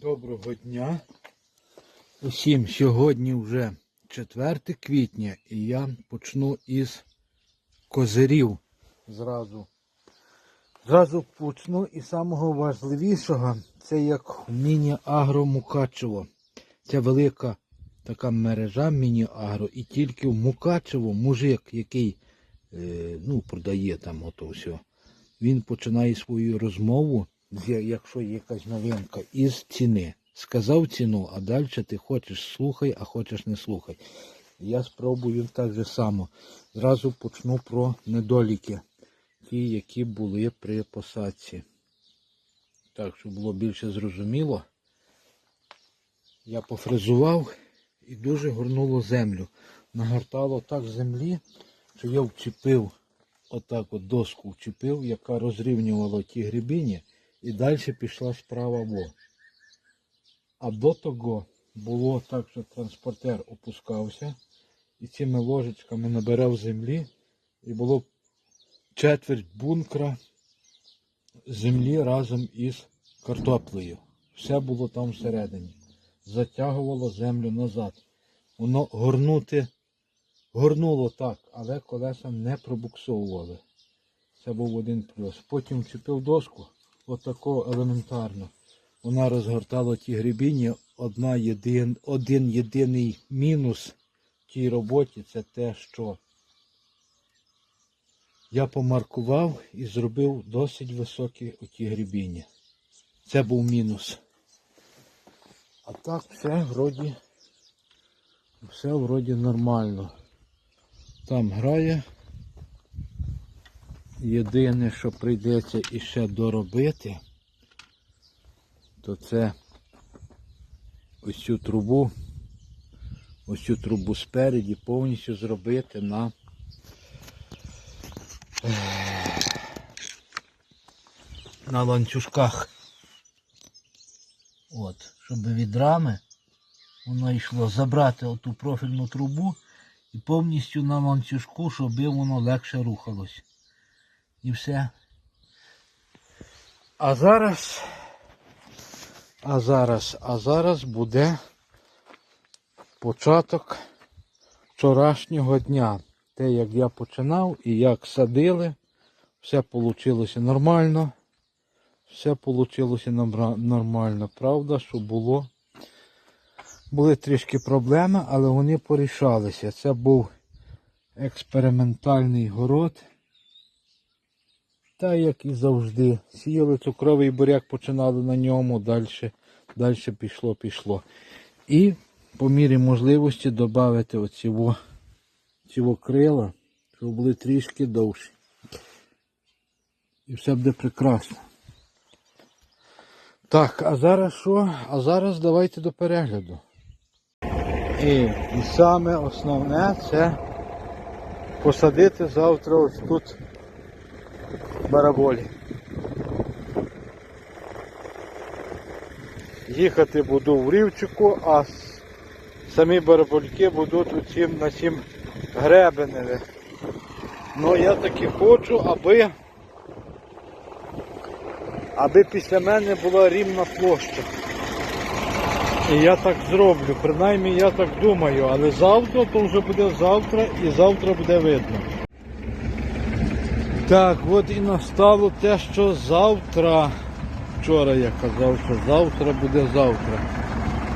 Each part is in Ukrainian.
Доброго дня. Усім сьогодні вже 4 квітня і я почну із козирів. Зразу. Зразу почну із самого важливішого, це як міні-агро Мукачево. Це велика така мережа міні-агро. І тільки в Мукачево мужик, який е, ну, продає там ото все, він починає свою розмову, якщо є якась новинка, із ціни. Сказав ціну, а далі ти хочеш слухай, а хочеш не слухай. Я спробую так же само. Зразу почну про недоліки, ті, які були при посадці. Так, щоб було більше зрозуміло. Я пофрезував і дуже горнуло землю. Нагортало так землі, що я вчепив, отак от доску вчепив, яка розрівнювала ті грибіні, і далі пішла справа во. А до того було так, що транспортер опускався і цими ложечками набирав землі, і було четверть бункера землі разом із картоплею. Все було там всередині. Затягувало землю назад. Воно горнути горнуло так, але колеса не пробуксовували. Це був один плюс. Потім вчепив доску, отако елементарно. Вона розгортала ті грибіні. Одна єдин, один єдиний мінус тій роботі це те, що я помаркував і зробив досить високі оті грибіні. Це був мінус. А так все вроді, все вроді нормально. Там грає. Єдине, що прийдеться іще доробити, то це ось цю трубу, ось цю трубу спереді повністю зробити на на ланцюжках. От, щоб від рами воно йшло забрати оту профільну трубу і повністю на ланцюжку, щоб воно легше рухалось. І все. А зараз, а зараз, а зараз буде початок вчорашнього дня. Те, як я починав і як садили, все вийшло нормально. Все вийшло нормально. Правда, що було. Були трішки проблеми, але вони порішалися. Це був експериментальний город. Та як і завжди. Сіяли цукровий буряк, починали на ньому, далі, далі пішло, пішло. І по мірі можливості додати оці во, крила, щоб були трішки довші. І все буде прекрасно. Так, а зараз що? А зараз давайте до перегляду. І, і саме основне це посадити завтра ось тут бараболі. Їхати буду в рівчику, а самі барабольки будуть у на цім гребеневі. Ну я таки хочу, аби аби після мене була рівна площа. І я так зроблю, принаймні я так думаю, але завтра то вже буде завтра і завтра буде видно. Так, от і настало те, що завтра, вчора я казав, що завтра буде завтра.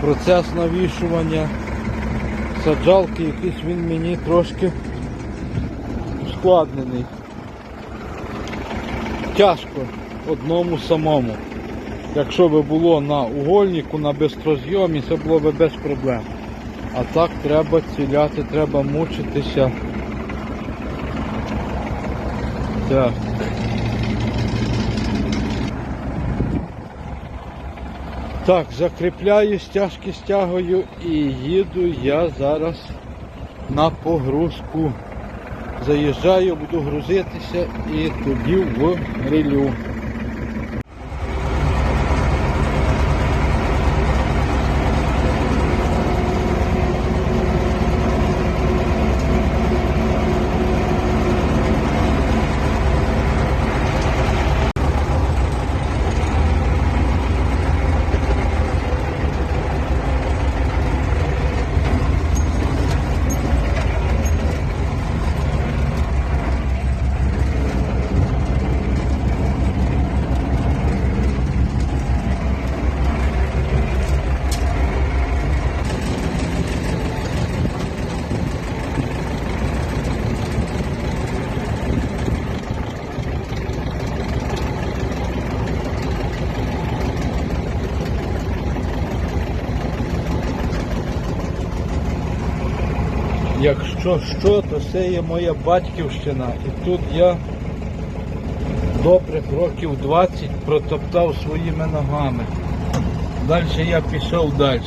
Процес навішування саджалки, якийсь він мені трошки ускладнений. Тяжко одному самому. Якщо би було на угольнику, на бистрозйомі, це було б без проблем. А так треба ціляти, треба мучитися. Так. Так, закріпляю стяжки стягою і їду я зараз на погрузку. Заїжджаю, буду грузитися і тоді в релю. Якщо що, то це є моя батьківщина. І тут я добрих років 20 протоптав своїми ногами. Далі я пішов далі.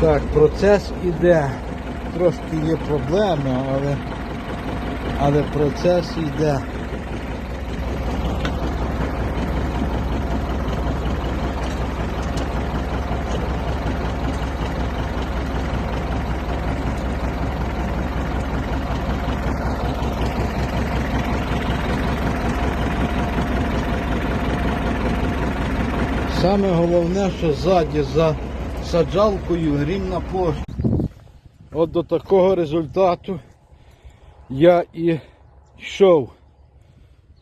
Так, процес іде. Трошки є проблеми, але, але процес іде. Саме головне, що ззаді за саджалкою рівна площа. От до такого результату я і йшов.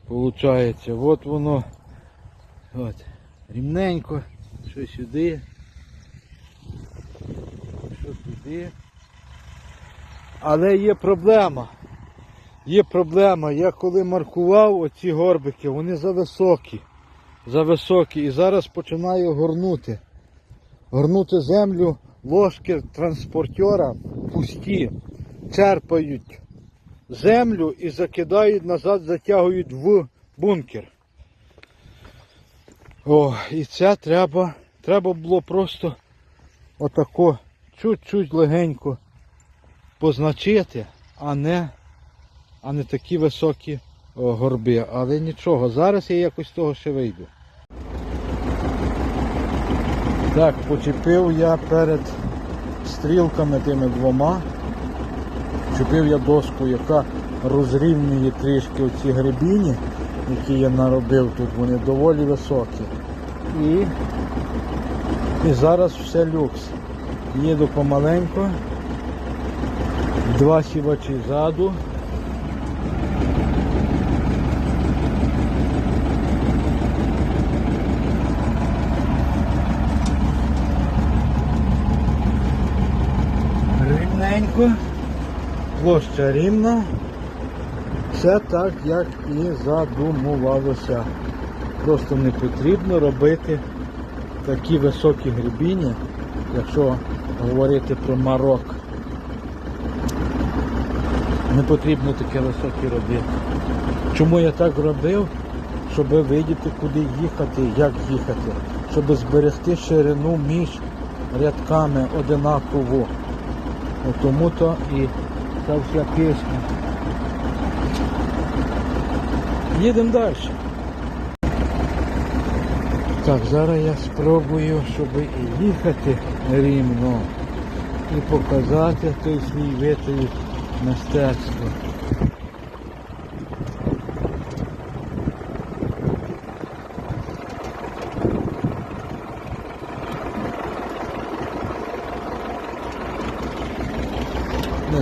Получається, от воно от, рівненько, що сюди, що туди. Але є проблема. Є проблема. Я коли маркував оці горбики, вони зависокі. Зависокі. І зараз починаю горнути. Горнути землю, ложки транспортера пусті, черпають землю і закидають назад, затягують в бункер. О, і це треба, треба було просто отако чуть-чуть легенько позначити, а не, а не такі високі горби. Але нічого, зараз я якось з того ще вийду. Так, почепив я перед стрілками тими двома. Чепив я доску, яка розрівнює трішки оці гребіні, які я наробив тут, вони доволі високі. І, і зараз все люкс. Їду помаленько. Два сівачі ззаду. Рівненько, площа рівна, все так, як і задумувалося. Просто не потрібно робити такі високі гребіні, якщо говорити про марок. Не потрібно таке високе робити. Чому я так робив? Щоб видіти, куди їхати, як їхати, щоб зберегти ширину між рядками одинаково. Тому то і та вся кишка. Їдемо далі. Так, зараз я спробую, щоб і їхати рівно і показати той свій витрій мистецтва.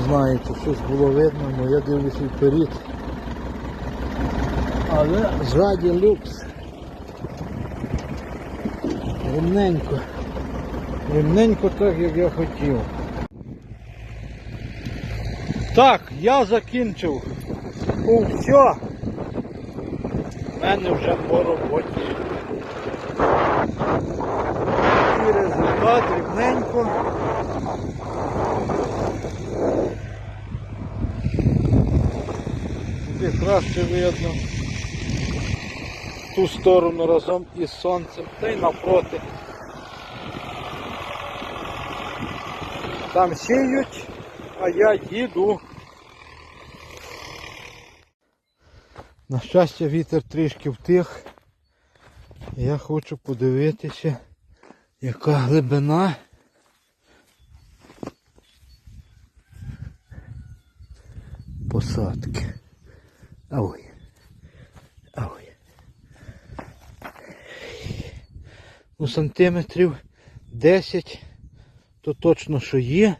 Чи щось було видно, але я дивлюся вперед. Але ззаді люкс. Рівненько. Рівненько так, як я хотів. Так, я закінчив. О, все. У мене вже по роботі. І результат рівненько. Краще видно. Ту сторону разом із сонцем, та й навпроти. Там сіють, а я їду. На щастя, вітер трішки втих. Я хочу подивитися, яка глибина. Посадки. Ой. Ой. Ну, сантиметрів 10, то точно що є.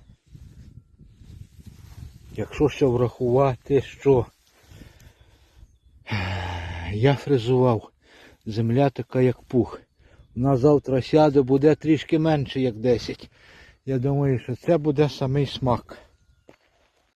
Якщо ще врахувати, що я фрезував, земля така як пух. Вона завтра сяде, буде трішки менше, як 10. Я думаю, що це буде самий смак.